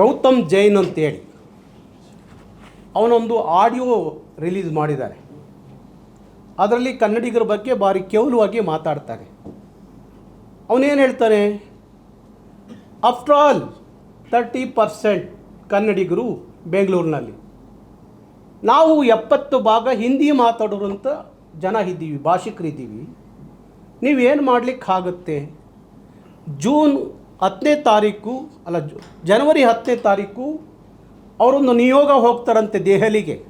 ಗೌತಮ್ ಜೈನ್ ಅಂತೇಳಿ ಅವನೊಂದು audio release ಮಾಡಿದ್ದಾರೆ. ಅದರಲ್ಲಿ ಕನ್ನಡಿಗರ ಬಗ್ಗೆ ಭಾರಿ ಕೇವಲವಾಗಿ ಮಾತಾಡ್ತಾರೆ. ಅವನೇನು ಹೇಳ್ತಾನೆ? ಆಫ್ಟರ್ ಆಲ್ ತರ್ಟಿ ಪರ್ಸೆಂಟ್ ಕನ್ನಡಿಗರು ಬೆಂಗಳೂರಿನಲ್ಲಿ. ನಾವು ಎಪ್ಪತ್ತು ಭಾಗ ಹಿಂದಿ ಮಾತಾಡೋರಂಥ ಜನ ಇದ್ದೀವಿ, ಭಾಷಿಕರಿದ್ದೀವಿ. ನೀವೇನು ಮಾಡಲಿಕ್ಕಾಗತ್ತೆ? ಜೂನ್ ಹತ್ತನೇ ತಾರೀಕು, ಅಲ್ಲ, ಜನವರಿ ಹತ್ತನೇ ತಾರೀಕು ಅವರೊಂದು ನಿಯೋಗ ಹೋಗ್ತಾರಂತೆ ದೆಹಲಿಗೆ.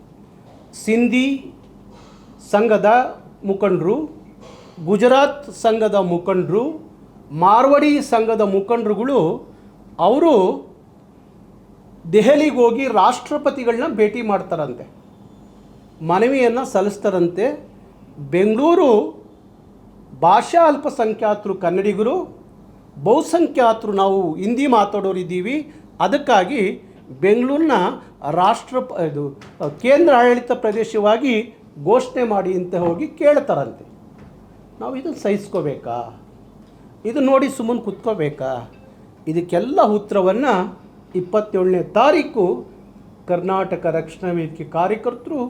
ಸಿಂಧಿ ಸಂಘದ ಮುಖಂಡರು, ಗುಜರಾತ್ ಸಂಘದ ಮುಖಂಡರು, ಮಾರ್ವಡಿ ಸಂಘದ ಮುಖಂಡರುಗಳು, ಅವರು ದೆಹಲಿಗೆ ಹೋಗಿ ರಾಷ್ಟ್ರಪತಿಗಳನ್ನ ಭೇಟಿ ಮಾಡ್ತಾರಂತೆ. ಮನವಿಯನ್ನು ಸಲ್ಲಿಸ್ತಾರಂತೆ. ಬೆಂಗಳೂರು ಭಾಷಾ ಅಲ್ಪಸಂಖ್ಯಾತರು ಕನ್ನಡಿಗರು ಬಹುಸಂಖ್ಯಾತರು ನಾವು ಹಿಂದಿ ಮಾತಾಡೋರಿದ್ದೀವಿ ಅದಕ್ಕಾಗಿ ಬೆಂಗಳೂರಿನ ರಾಷ್ಟ್ರ ಇದು, ಕೇಂದ್ರ ಆಡಳಿತ ಪ್ರದೇಶವಾಗಿ ಘೋಷಣೆ ಮಾಡಿ ಅಂತ ಹೋಗಿ ಕೇಳ್ತಾರಂತೆ. ನಾವು ಇದನ್ನು ಸಹಿಸ್ಕೋಬೇಕಾ? ಇದು ನೋಡಿ ಸುಮ್ಮನೆ ಕುತ್ಕೋಬೇಕಾ? ಇದಕ್ಕೆಲ್ಲ ಉತ್ತರವನ್ನು ಇಪ್ಪತ್ತೇಳನೇ ತಾರೀಕು ಕರ್ನಾಟಕ ರಕ್ಷಣಾ ವೇದಿಕೆ ಕಾರ್ಯಕರ್ತರು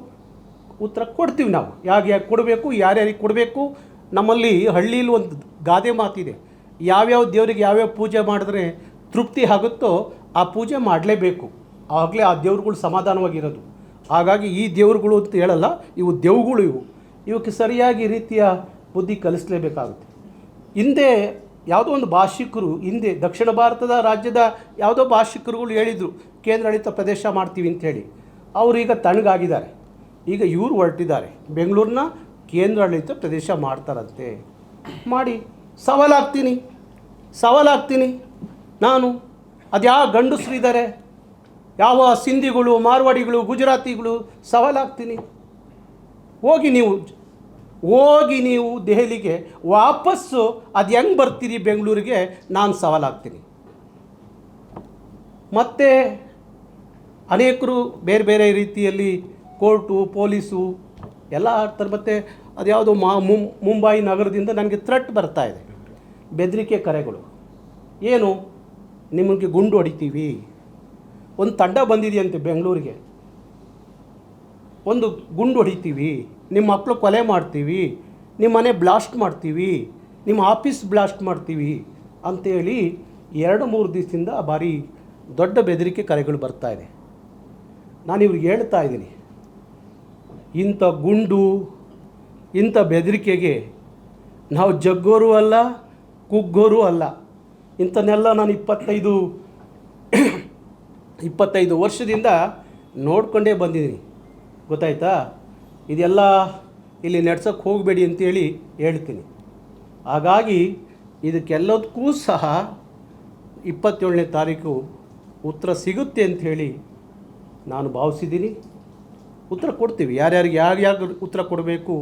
ಉತ್ತರ ಕೊಡ್ತೀವಿ ನಾವು. ಯಾಕೆ ಯಾಕೆ ಕೊಡಬೇಕು, ಯಾರ್ಯಾರಿಗೆ ಕೊಡಬೇಕು? ನಮ್ಮಲ್ಲಿ ಹಳ್ಳಿಲಿ ಒಂದು ಗಾದೆ ಮಾತಿದೆ. ಯಾವ್ಯಾವ ದೇವರಿಗೆ ಯಾವ್ಯಾವ ಪೂಜೆ ಮಾಡಿದ್ರೆ ತೃಪ್ತಿ ಆಗುತ್ತೋ ಆ ಪೂಜೆ ಮಾಡಲೇಬೇಕು. ಆಗಲೇ ಆ ದೇವ್ರುಗಳು ಸಮಾಧಾನವಾಗಿರೋದು. ಹಾಗಾಗಿ ಈ ದೇವ್ರುಗಳು ಅಂತ ಹೇಳಲ್ಲ, ಇವು ದೇವ್ಗಳು ಇವು. ಇವಕ್ಕೆ ಸರಿಯಾಗಿ ರೀತಿಯ ಬುದ್ಧಿ ಕಲಿಸಲೇಬೇಕಾಗುತ್ತೆ. ಹಿಂದೆ ಯಾವುದೋ ಒಂದು ಭಾಷಿಕರು, ಹಿಂದೆ ದಕ್ಷಿಣ ಭಾರತದ ರಾಜ್ಯದ ಯಾವುದೋ ಭಾಷಿಕರುಗಳು ಹೇಳಿದರು ಕೇಂದ್ರಾಡಳಿತ ಪ್ರದೇಶ ಮಾಡ್ತೀವಿ ಅಂಥೇಳಿ ಅವರು ಈಗ ತಣ್ಣಗಾಗಿದ್ದಾರೆ ಈಗ ಇವರು ಹೊರಟಿದ್ದಾರೆ. ಬೆಂಗಳೂರನ್ನ ಕೇಂದ್ರಾಡಳಿತ ಪ್ರದೇಶ ಮಾಡ್ತಾರಂತೆ. ಮಾಡಿ, ಸವಾಲಾಗ್ತೀನಿ. ಸವಾಲಾಗ್ತೀನಿ. ನಾನು ಅದ್ಯಾವ ಇದ್ದಾರೆ ಯಾವ ಸಿಂಧಿಗಳು, ಮಾರ್ವಾಡಿಗಳು, ಗುಜರಾತಿಗಳು ಸವಾಲಾಗ್ತೀನಿ. ಹೋಗಿ ನೀವು ಹೋಗಿ ನೀವು ದೆಹಲಿಗೆ ವಾಪಸ್ಸು ಅದು ಹೆಂಗೆ ಬರ್ತೀರಿ ಬೆಂಗಳೂರಿಗೆ, ನಾನು ಸವಾಲಾಗ್ತೀನಿ. ಮತ್ತು ಅನೇಕರು ಬೇರೆ ಬೇರೆ ರೀತಿಯಲ್ಲಿ ಕೋರ್ಟು, ಪೊಲೀಸು, ಎಲ್ಲ ಆಡ್ತಾರೆ. ಮತ್ತು ಅದ್ಯಾವುದು ಮಾ, ಮುಂಬೈ ನಗರದಿಂದ ನನಗೆ ಥ್ರೆಟ್ ಬರ್ತಾ ಇದೆ. ಬೆದರಿಕೆ ಕರೆಗಳು. ಏನು? ನಿಮಗೆ ಗುಂಡು ಹೊಡಿತೀವಿ. ಒಂದು ತಂಡ ಬಂದಿದೆಯಂತೆ ಬೆಂಗಳೂರಿಗೆ. ಒಂದು ಗುಂಡು ಹೊಡಿತೀವಿ. ನಿಮ್ಮ ಮಕ್ಕಳು ಕೊಲೆ ಮಾಡ್ತೀವಿ. ನಿಮ್ಮ ಮನೆ ಬ್ಲಾಸ್ಟ್ ಮಾಡ್ತೀವಿ. ನಿಮ್ಮ ಆಫೀಸ್ ಬ್ಲಾಸ್ಟ್ ಮಾಡ್ತೀವಿ ಅಂತೇಳಿ ಎರಡು ಮೂರು ದಿವಸದಿಂದ ಭಾರಿ ದೊಡ್ಡ ಬೆದರಿಕೆ ಕರೆಗಳು ಬರ್ತಾ ಇದೆ. ನಾನು ಇವ್ರಿಗೆ ಹೇಳ್ತಾ ಇದ್ದೀನಿ. ಇಂಥ ಗುಂಡು, ಇಂಥ ಬೆದರಿಕೆಗೆ ನಾವು ಜಗ್ಗೋರು ಅಲ್ಲ. ಕುಗ್ಗೋರು ಅಲ್ಲ. ಇಂಥನ್ನೆಲ್ಲ ನಾನು ಇಪ್ಪತ್ತೈದು ಇಪ್ಪತ್ತೈದು ವರ್ಷದಿಂದ ನೋಡ್ಕೊಂಡೇ ಬಂದಿದ್ದೀನಿ. ಗೊತ್ತಾಯ್ತಾ? ಇದೆಲ್ಲ ಇಲ್ಲಿ ನಡ್ಸೋಕ್ಕೆ ಹೋಗಬೇಡಿ ಅಂತೇಳಿ ಹೇಳ್ತೀನಿ. ಹಾಗಾಗಿ ಇದಕ್ಕೆಲ್ಲದಕ್ಕೂ ಸಹ ಇಪ್ಪತ್ತೇಳನೇ ತಾರೀಕು ಉತ್ತರ ಸಿಗುತ್ತೆ ಅಂಥೇಳಿ ನಾನು ಭಾವಿಸಿದ್ದೀನಿ. ಉತ್ತರ ಕೊಡ್ತೀವಿ. ಯಾರ್ಯಾರಿಗೆ ಯಾರ್ಯಾರು ಉತ್ತರ ಕೊಡಬೇಕು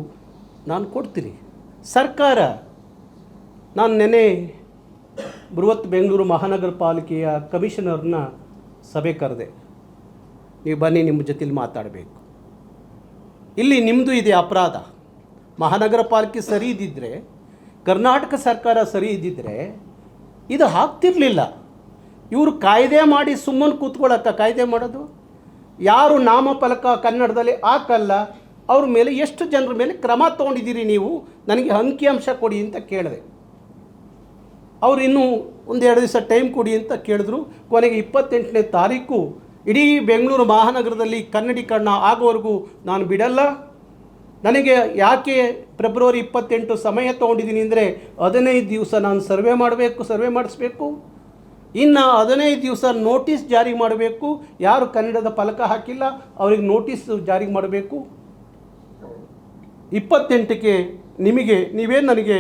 ನಾನು ಕೊಡ್ತೀನಿ. ಸರ್ಕಾರ ನಾನು ನೆನೆ ಬೃಹತ್ ಬೆಂಗಳೂರು ಮಹಾನಗರ ಪಾಲಿಕೆಯ ಕಮಿಷನರ್ನ ಸಭೆ ಕರೆದೆ. ನೀವು ಬನ್ನಿ, ನಿಮ್ಮ ಜೊತೆಲಿ ಮಾತಾಡಬೇಕು. ಇಲ್ಲಿ ನಿಮ್ಮದು ಇದೆ ಅಪರಾಧ. ಮಹಾನಗರ ಪಾಲಿಕೆ ಸರಿ ಇದ್ದಿದ್ದರೆ ಕರ್ನಾಟಕ ಸರ್ಕಾರ ಸರಿ ಇದ್ದಿದ್ದರೆ ಇದು ಹಾಕ್ತಿರ್ಲಿಲ್ಲ ಇವರು ಕಾಯ್ದೆ ಮಾಡಿ ಸುಮ್ಮನೆ ಕೂತ್ಕೊಳ್ಳೋಕ್ಕ ಕಾಯ್ದೆ ಮಾಡೋದು? ಯಾರು ನಾಮಫಲಕ ಕನ್ನಡದಲ್ಲಿ ಹಾಕಲ್ಲ, ಅವ್ರ ಮೇಲೆ ಎಷ್ಟು ಜನರ ಮೇಲೆ ಕ್ರಮ ತೊಗೊಂಡಿದ್ದೀರಿ ನೀವು? ನನಗೆ ಅಂಕಿಅಂಶ ಕೊಡಿ ಅಂತ ಕೇಳಿದೆ. ಅವ್ರು ಇನ್ನೂ ಒಂದೆರಡು ದಿವಸ ಟೈಮ್ ಕೊಡಿ ಅಂತ ಕೇಳಿದ್ರು. ಕೊನೆಗೆ ಇಪ್ಪತ್ತೆಂಟನೇ ತಾರೀಕು ಇಡೀ ಬೆಂಗಳೂರು ಮಹಾನಗರದಲ್ಲಿ ಕನ್ನಡೀಕರಣ ಆಗೋವರೆಗೂ ನಾನು ಬಿಡಲ್ಲ. ನನಗೆ ಯಾಕೆ ಫೆಬ್ರವರಿ ಇಪ್ಪತ್ತೆಂಟು ಸಮಯ ತೊಗೊಂಡಿದ್ದೀನಿ ಅಂದರೆ ಹದಿನೈದು ದಿವಸ ನಾನು ಸರ್ವೆ ಮಾಡಬೇಕು, ಸರ್ವೆ ಮಾಡಿಸ್ಬೇಕು. ಇನ್ನು ಹದಿನೈದು ದಿವಸ ನೋಟಿಸ್ ಜಾರಿ ಮಾಡಬೇಕು. ಯಾರು ಕನ್ನಡದ ಫಲಕ ಹಾಕಿಲ್ಲ, ಅವ್ರಿಗೆ ನೋಟಿಸ್ ಜಾರಿ ಮಾಡಬೇಕು. ಇಪ್ಪತ್ತೆಂಟಕ್ಕೆ ನಿಮಗೆ, ನೀವೇನು ನನಗೆ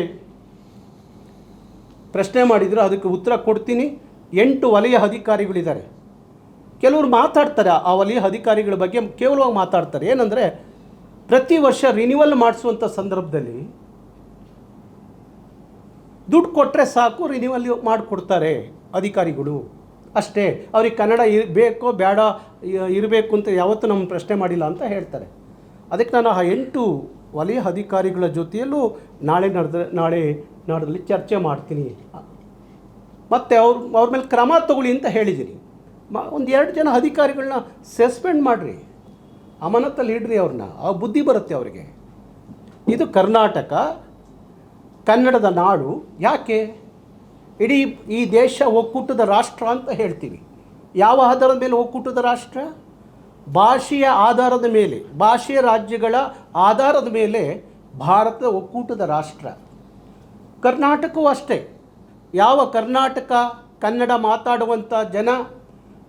ಪ್ರಶ್ನೆ ಮಾಡಿದ್ರು, ಅದಕ್ಕೆ ಉತ್ತರ ಕೊಡ್ತೀನಿ. ಎಂಟು ವಲಯ ಅಧಿಕಾರಿಗಳಿದ್ದಾರೆ. ಕೆಲವರು ಮಾತಾಡ್ತಾರೆ, ಆ ವಲಯ ಅಧಿಕಾರಿಗಳ ಬಗ್ಗೆ ಕೇವಲವಾಗಿ ಮಾತಾಡ್ತಾರೆ. ಏನಂದರೆ, ಪ್ರತಿ ವರ್ಷ ರಿನ್ಯೂವಲ್ ಮಾಡಿಸುವಂಥ ಸಂದರ್ಭದಲ್ಲಿ ದುಡ್ಡು ಕೊಟ್ಟರೆ ಸಾಕು ರಿನ್ಯೂವಲ್ ಮಾಡಿಕೊಡ್ತಾರೆ ಅಧಿಕಾರಿಗಳು. ಅಷ್ಟೇ, ಅವ್ರಿಗೆ ಕನ್ನಡ ಇರ್ ಬೇಕೋ ಬೇಡ ಇರಬೇಕು ಅಂತ ಯಾವತ್ತೂ ನಮ್ಮ ಪ್ರಶ್ನೆ ಮಾಡಿಲ್ಲ ಅಂತ ಹೇಳ್ತಾರೆ. ಅದಕ್ಕೆ ನಾನು ಆ ಎಂಟು ವಲಯ ಅಧಿಕಾರಿಗಳ ಜೊತೆಯಲ್ಲೂ ನಾಳೆ ನಡೆದ, ನಾಳೆ ನಾಡಲ್ಲಿ ಚರ್ಚೆ ಮಾಡ್ತೀನಿ. ಮತ್ತು ಅವ್ರ ಅವ್ರ ಮೇಲೆ ಕ್ರಮ ತಗೊಳ್ಳಿ ಅಂತ ಹೇಳಿದ್ದೀನಿ. ಮ, ಒಂದು ಎರಡು ಜನ ಅಧಿಕಾರಿಗಳನ್ನ ಸಸ್ಪೆಂಡ್ ಮಾಡಿರಿ. ಅಮಾನತಲ್ಲಿ ಇಡ್ರಿ ಅವ್ರನ್ನ ಆ ಬುದ್ಧಿ ಬರುತ್ತೆ ಅವರಿಗೆ. ಇದು ಕರ್ನಾಟಕ, ಕನ್ನಡದ ನಾಡು. ಯಾಕೆ? ಇಡೀ ಈ ದೇಶ ಒಕ್ಕೂಟದ ರಾಷ್ಟ್ರ ಅಂತ ಹೇಳ್ತೀವಿ. ಯಾವ ಆಧಾರದ ಮೇಲೆ ಒಕ್ಕೂಟದ ರಾಷ್ಟ್ರ? ಭಾಷೆಯ ಆಧಾರದ ಮೇಲೆ, ಭಾಷೆಯ ರಾಜ್ಯಗಳ ಆಧಾರದ ಮೇಲೆ ಭಾರತ ಒಕ್ಕೂಟದ ರಾಷ್ಟ್ರ. ಕರ್ನಾಟಕವೂ ಅಷ್ಟೇ. ಯಾವ ಕರ್ನಾಟಕ, ಕನ್ನಡ ಮಾತಾಡುವಂಥ ಜನ,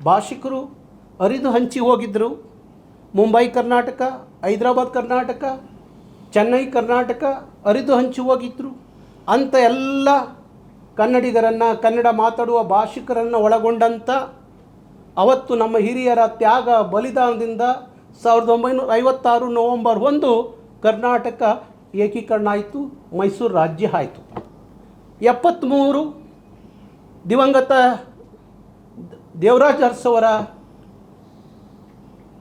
ಭಾಷಿಕರು ಅರಿದು ಹಂಚಿ ಹೋಗಿದ್ದರು ಮುಂಬೈ ಕರ್ನಾಟಕ, ಹೈದರಾಬಾದ್ ಕರ್ನಾಟಕ, ಚೆನ್ನೈ ಕರ್ನಾಟಕ ಅರಿದು ಹಂಚಿ ಹೋಗಿದ್ದರು ಅಂಥ ಎಲ್ಲ ಕನ್ನಡಿಗರನ್ನು, ಕನ್ನಡ ಮಾತಾಡುವ ಭಾಷಿಕರನ್ನು ಒಳಗೊಂಡಂಥ ಅವತ್ತು ನಮ್ಮ ಹಿರಿಯರ ತ್ಯಾಗ ಬಲಿದಾನದಿಂದ ಸಾವಿರದ ಒಂಬೈನೂರ ಐವತ್ತಾರು ನವಂಬರ್ ಒಂದು ಕರ್ನಾಟಕ ಏಕೀಕರಣ ಆಯಿತು, ಮೈಸೂರು ರಾಜ್ಯ ಆಯಿತು. ಎಪ್ಪತ್ತ್ಮೂರು ದಿವಂಗತ ದೇವರಾಜ ಅರಸವರ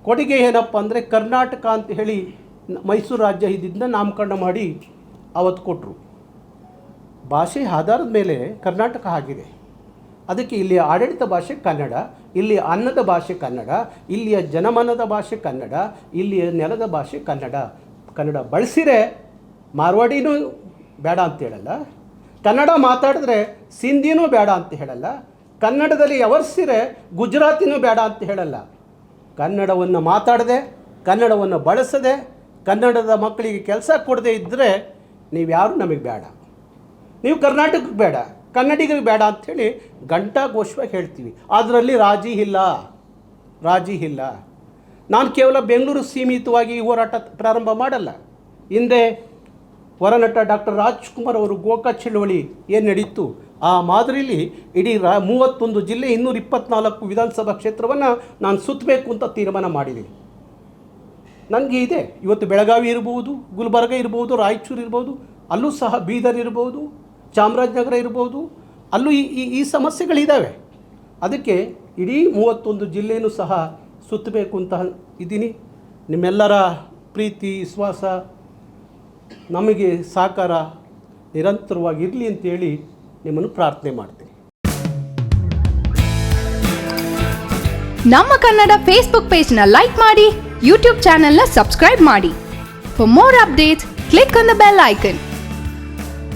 ಕೊಡುಗೆ ಏನಪ್ಪ ಅಂದರೆ ಕರ್ನಾಟಕ ಅಂತ ಹೇಳಿ ಮೈಸೂರು ರಾಜ್ಯ ಇದ್ದಿದ್ದನ್ನ ನಾಮಕರಣ ಮಾಡಿ ಅವತ್ತು ಕೊಟ್ಟರು ಭಾಷೆ ಆಧಾರದ ಮೇಲೆ ಕರ್ನಾಟಕ ಆಗಿದೆ. ಅದಕ್ಕೆ ಇಲ್ಲಿಯ ಆಡಳಿತ ಭಾಷೆ ಕನ್ನಡ ಇಲ್ಲಿ ಅನ್ನದ ಭಾಷೆ ಕನ್ನಡ, ಇಲ್ಲಿಯ ಜನಮನದ ಭಾಷೆ ಕನ್ನಡ, ಇಲ್ಲಿಯ ನೆಲದ ಭಾಷೆ ಕನ್ನಡ. ಕನ್ನಡ ಬಳಸಿರೆ ಮಾರ್ವಾಡಿನೂ ಬೇಡ ಅಂತ ಹೇಳಲ್ಲ, ಕನ್ನಡ ಮಾತಾಡಿದ್ರೆ ಸಿಂಧಿನೂ ಬೇಡ ಅಂತ ಹೇಳಲ್ಲ, ಕನ್ನಡದಲ್ಲಿ ಯವರ್ಸಿರೆ ಗುಜರಾತಿನೂ ಬೇಡ ಅಂತ ಹೇಳಲ್ಲ. ಕನ್ನಡವನ್ನು ಮಾತಾಡದೆ, ಕನ್ನಡವನ್ನು ಬಳಸದೆ, ಕನ್ನಡದ ಮಕ್ಕಳಿಗೆ ಕೆಲಸ ಕೊಡದೇ ಇದ್ದರೆ ನೀವ್ಯಾರು ನಮಗೆ ಬೇಡ. ನೀವು ಕರ್ನಾಟಕಕ್ಕೆ ಬೇಡ. ಕನ್ನಡಿಗರಿಗೆ ಬೇಡ ಅಂಥೇಳಿ ಘಂಟಾಘೋಷವಾಗಿ ಹೇಳ್ತೀವಿ. ಅದರಲ್ಲಿ ರಾಜಿ ಇಲ್ಲ. ರಾಜಿ ಇಲ್ಲ. ನಾನು ಕೇವಲ ಬೆಂಗಳೂರು ಸೀಮಿತವಾಗಿ ಹೋರಾಟ ಪ್ರಾರಂಭ ಮಾಡಲ್ಲ. ಹಿಂದೆ ಹೊರನಟ ಡಾಕ್ಟರ್ ರಾಜ್ಕುಮಾರ್ ಅವರು ಗೋಕಾ ಚಳುವಳಿ ಏನು ನಡೀತು? ಆ ಮಾದರಿಲಿ ಇಡೀ ರಾ ಮೂವತ್ತೊಂದು ಜಿಲ್ಲೆ ಇನ್ನೂರ ಇಪ್ಪತ್ನಾಲ್ಕು ವಿಧಾನಸಭಾ ಕ್ಷೇತ್ರವನ್ನು ನಾನು ಸುತ್ತಬೇಕು ಅಂತ ತೀರ್ಮಾನ ಮಾಡಿದೆ. ನನಗೆ ಇದೆ. ಇವತ್ತು ಬೆಳಗಾವಿ ಇರ್ಬೋದು, ಗುಲ್ಬರ್ಗ ಇರ್ಬೋದು, ರಾಯಚೂರು ಇರ್ಬೋದು, ಅಲ್ಲೂ ಸಹ ಬೀದರ್ ಇರ್ಬೋದು ಚಾಮರಾಜನಗರ ಇರ್ಬೋದು, ಅಲ್ಲೂ ಈ ಈ- ಸಮಸ್ಯೆಗಳಿದ್ದಾವೆ ಅದಕ್ಕೆ ಇಡೀ ಮೂವತ್ತೊಂದು ಜಿಲ್ಲೆಯೂ ಸಹ ಸುತ್ತಬೇಕು ಅಂತ ಇದ್ದೀನಿ. ನಿಮ್ಮೆಲ್ಲರ ಪ್ರೀತಿ, ವಿಶ್ವಾಸ, ನಮಗೆ ಸಹಕಾರ ನಿರಂತರವಾಗಿರಲಿ ಅಂತೇಳಿ ನಿಮ್ಮನ್ನು ಪ್ರಾರ್ಥನೆ ಮಾಡ್ತೀನಿ. ನಮ್ಮ ಕನ್ನಡ ಫೇಸ್ಬುಕ್ ಪೇಜ್ನ ಲೈಕ್ ಮಾಡಿ ಯೂಟ್ಯೂಬ್ ಚಾನೆಲ್ನ ಸಬ್ಸ್ಕ್ರೈಬ್ ಮಾಡಿ. For more updates click on the bell icon